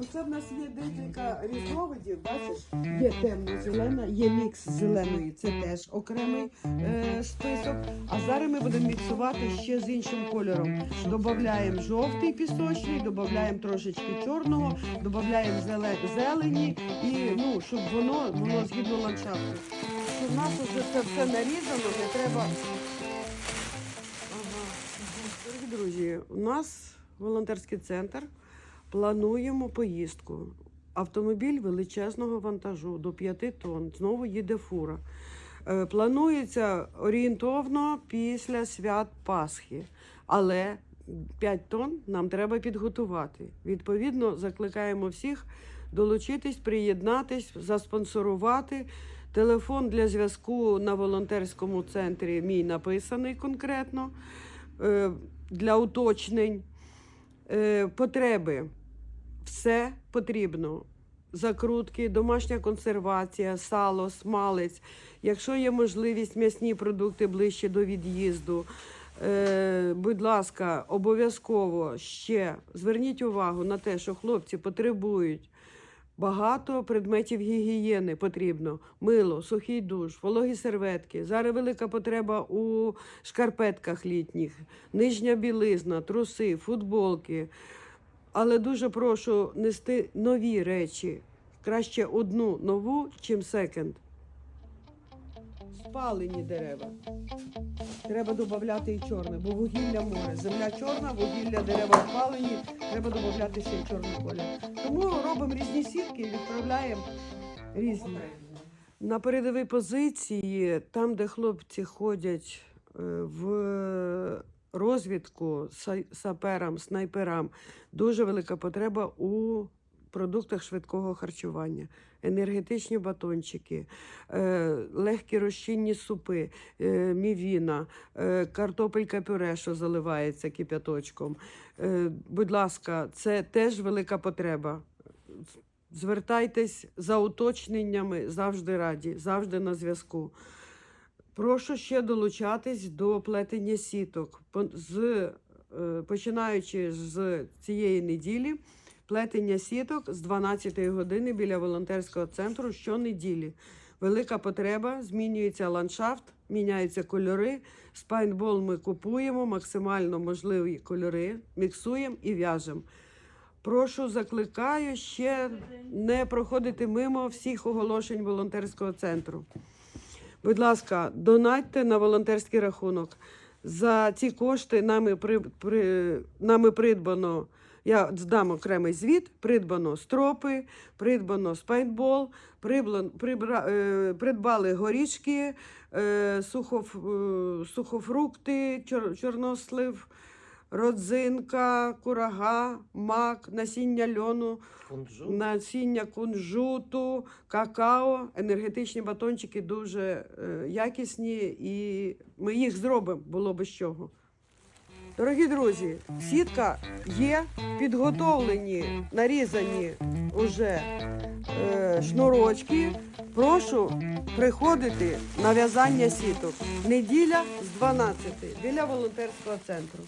Ну це в нас є декілька різновидів, бачиш? Є темно-зелена, є мікс зеленої, це теж окремий е, список. А зараз ми будемо міксувати ще з іншим кольором. Додаємо жовтий пісочний, додаємо трошечки чорного, додаємо зеле, зелені і ну, щоб воно було згідно ландшафту. В нас вже це все нарізано, не треба. Дорогі друзі, у нас волонтерський центр. Плануємо поїздку. Автомобіль величезного вантажу до 5 тонн. Знову їде фура. Е, Планується орієнтовно після свят Пасхи. Але 5 тонн нам треба підготувати. Відповідно, закликаємо всіх долучитись, приєднатись, заспонсорувати. Телефон для зв'язку на волонтерському центрі мій написаний конкретно е, для уточнень. Е, Потреби. Все потрібно. Закрутки, домашня консервація, сало, смалець. Якщо є можливість, м'ясні продукти ближче до від'їзду. Е, будь ласка, обов'язково ще зверніть увагу на те, що хлопці потребують багато предметів гігієни потрібно. Мило, сухий душ, вологі серветки. Зараз велика потреба у шкарпетках літніх, нижня білизна, труси, футболки. Але дуже прошу нести нові речі. Краще одну нову, чим секонд. Спалені дерева. Треба додати і чорне, бо вугілля море. Земля чорна, вугілля дерева спалені, треба додати ще й чорний колір. Тому робимо різні сітки і відправляємо різні. На передовій позиції, там, де хлопці ходять е, в розвідку саперам, снайперам, дуже велика потреба у продуктах швидкого харчування. Енергетичні батончики, е, легкі розчинні супи, е, мівіна, е, картопелька пюре, що заливається кип'яточком. Будь ласка, це теж велика потреба. Звертайтесь за уточненнями, завжди раді, завжди на зв'язку. Прошу ще долучатись до плетення сіток. З, е, починаючи з цієї неділі, плетення сіток з 12 години біля волонтерського центру щонеділі. Велика потреба, змінюється ландшафт, міняються кольори. Спайнбол ми купуємо, максимально можливі кольори, міксуємо і в'яжемо. Прошу, закликаю ще не проходити мимо всіх оголошень волонтерського центру. Будь ласка, донатьте на волонтерський рахунок. За ці кошти нами, при, при, нами придбано, я здам окремий звіт, придбано стропи, придбано спайнбол, придбано, прибра, е, придбали горішки, е, сухоф, е, сухофрукти, чор, чорнослив, родзинка, курага, мак, насіння льону, Кунжут. насіння кунжуту, какао, енергетичні батончики дуже е, якісні, і ми їх зробимо, було без чого. Дорогі друзі, сітка є, підготовлені, нарізані уже е, шнурочки. Прошу приходити на в'язання сіток. Неділя з 12 біля волонтерського центру.